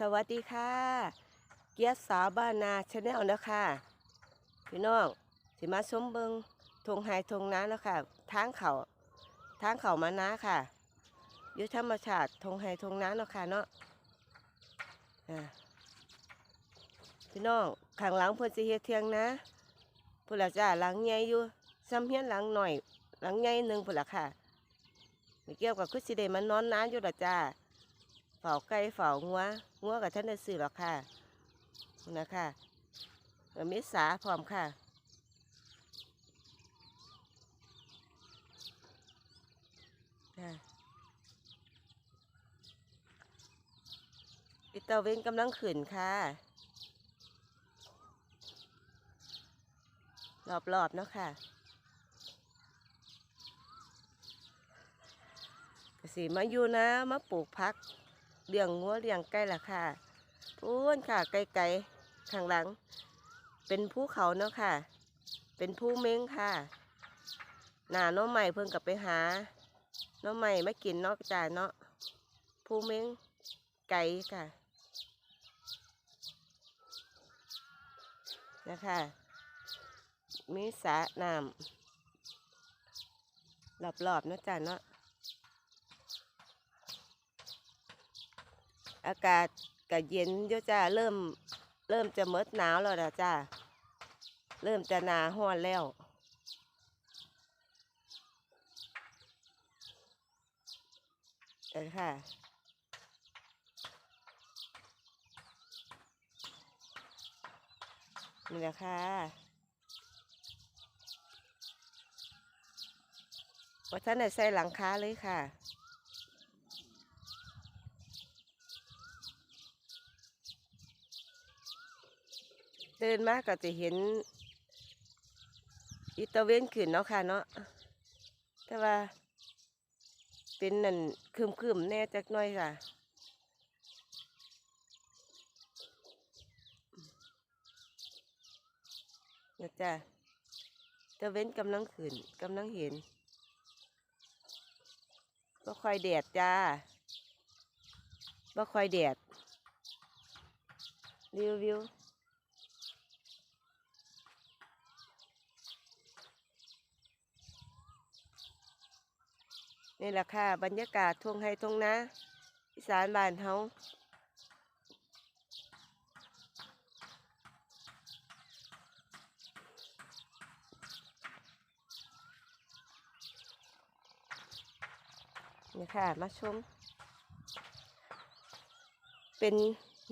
สวัสดีค่ะ เกียรติสาวบ้านนาชาแนลนะคะพี่น้องสิมาชมเบิงทงไฮทงน้าแล้วค่ะทางเขาทางเขามานาค่ะยุทธรรมชาติทงไฮทงน้าเนาะค่ะเนาะพี่น้องข้างหลังเพิ่นสิเฮ็ดเทียงนะพุ่นละจ้าหลังใหญ่อยู่ซ้ำเฮียนหลังหน่อย หลังใหญ่หนึ่งพุ่นละค่ะไม่เกี่ยวกับคือสิได้มานอนน้าอยู่ละจ้า ฝ้าไก่เฝ้างัวงัวกับท่านได้ซื้อหรอกค่ะนะคะแล้วมีสาพร้อมค่ะค่ะอิตาเวนกำลังขึ้นค่ะ รอบๆเนาะค่ะกสิมาอยู่นะมาปลูกพัก เลี้ยงงัวเลี้ยงไก่ละค่ะพูนค่ะ ไกลๆข้างหลัง เป็นภูเขาเนาะค่ะ เป็นภูเม้งค่ะหน้าน้องใหม่เพิ่งกลับไปหาน้องใหม่ไม่กินเนอกจ่าเนาะภูเม้งไก่ค่ะนะคะมีสระน้ำรอบๆเนาะจ้าเนาะ อากาศก็เย็นอยู่จ้าเริ่มเริ่มจะเมดหนาวแล้วนะจ้าเริ่มจะหนาห้อนแล้วเออค่ะนี่แหละค่ะว่าท่านได้ใส่หลังคาเลยค่ะ เดินมากก็จะเห็นอิตาเวนขึ้นเนาะค่ะเนาะแต่ว่า เป็นนั่นคืมๆแน่จักหน่อยค่ะนะจ๊ะตะเว้นกำลังขึ้นกำลังเห็นก็ค่อยแดดจ้าก็ค่อยแดดวิววิว นี่แหละค่ะ บรรยากาศทวงไฮทวงนะอีสานบ้านเฮานี่ค่ะ มาชม เป็น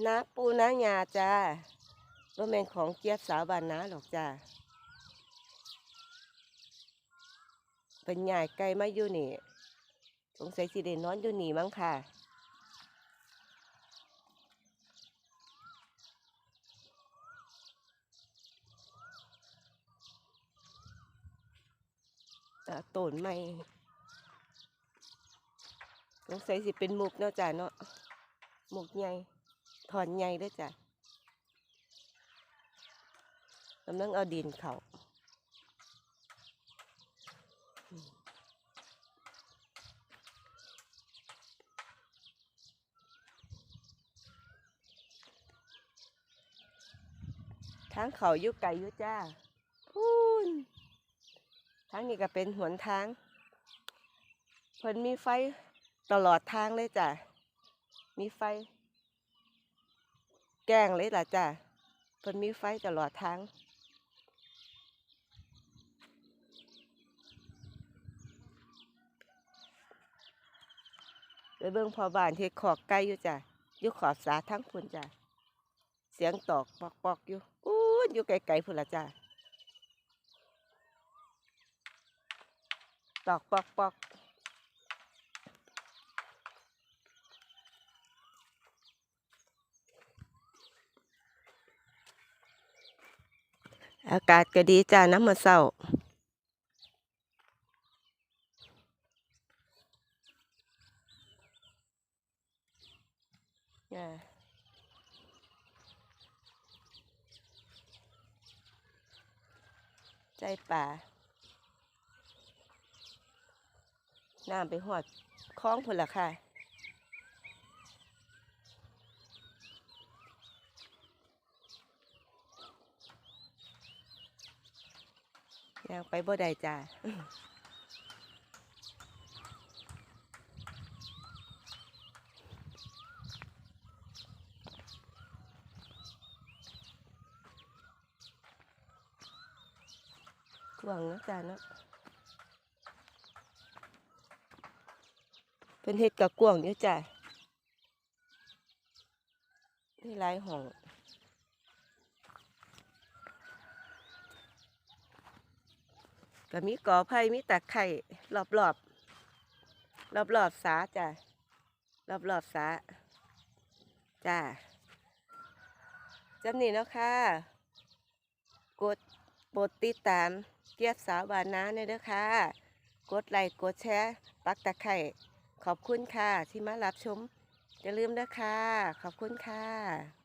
น้าปูน้ายาจ้าว่าแมนของเจี๊ยบสาวบ้านนาหรอกจ้าเป็นใหญ่ไกลมาอยู่นี่ สงสัยสิเดนอนอยู่นี่มั้งค่ะอ่าต้นไม้สงสัยสิเป็นมุกเนาะจ้ะเนาะมุกใหญ่ถอนใหญ่ด้วยจ้ะกำลังเอาดินเขา ทางเขาอยู่ไกลอยู่จ้าพูนทางนี้ก็เป็นหนทางเพิ่นมีไฟตลอดทางเลยจ้ะ มีไฟ แกล้งเลยล่ะจ้ะเพิ่นมีไฟตลอดทางไปเบิ่งพอบ้านเฮ็ดขอกไก่อยู่จ้ะอยู่ขอบสาทั้งพุ่นจ้ะ เสียงตอกปอกปอกอยู่ อู้ยอยู่ไกลๆพุ่นละจ้ะตอกปอกปอกอากาศก็ดีจ้าน้ำมาเศร้าอ่า ใจป่าน้ำไปหอดคล้องพุ่นละค่ะ ยังไปบ่ได้จ้า กวางนะจ้าเนาะเป็นเห็ดกับกวงอยู่ยจ้ะนี่ลายห้องก็มีกอไผ่มีตะไคร่รอบรอบรอบรอบสาจ้ะรอบรอบสาจ้าจำนี่เนาะค่ะ กดโปรดติดตาม เกียบสาวบานนาเนี่ยเด้อค่ะ กดไลค์กดแชร์ ปักตะไคร่ขอบคุณค่ะที่มารับชมอย่าลืมนะคะขอบคุณค่ะ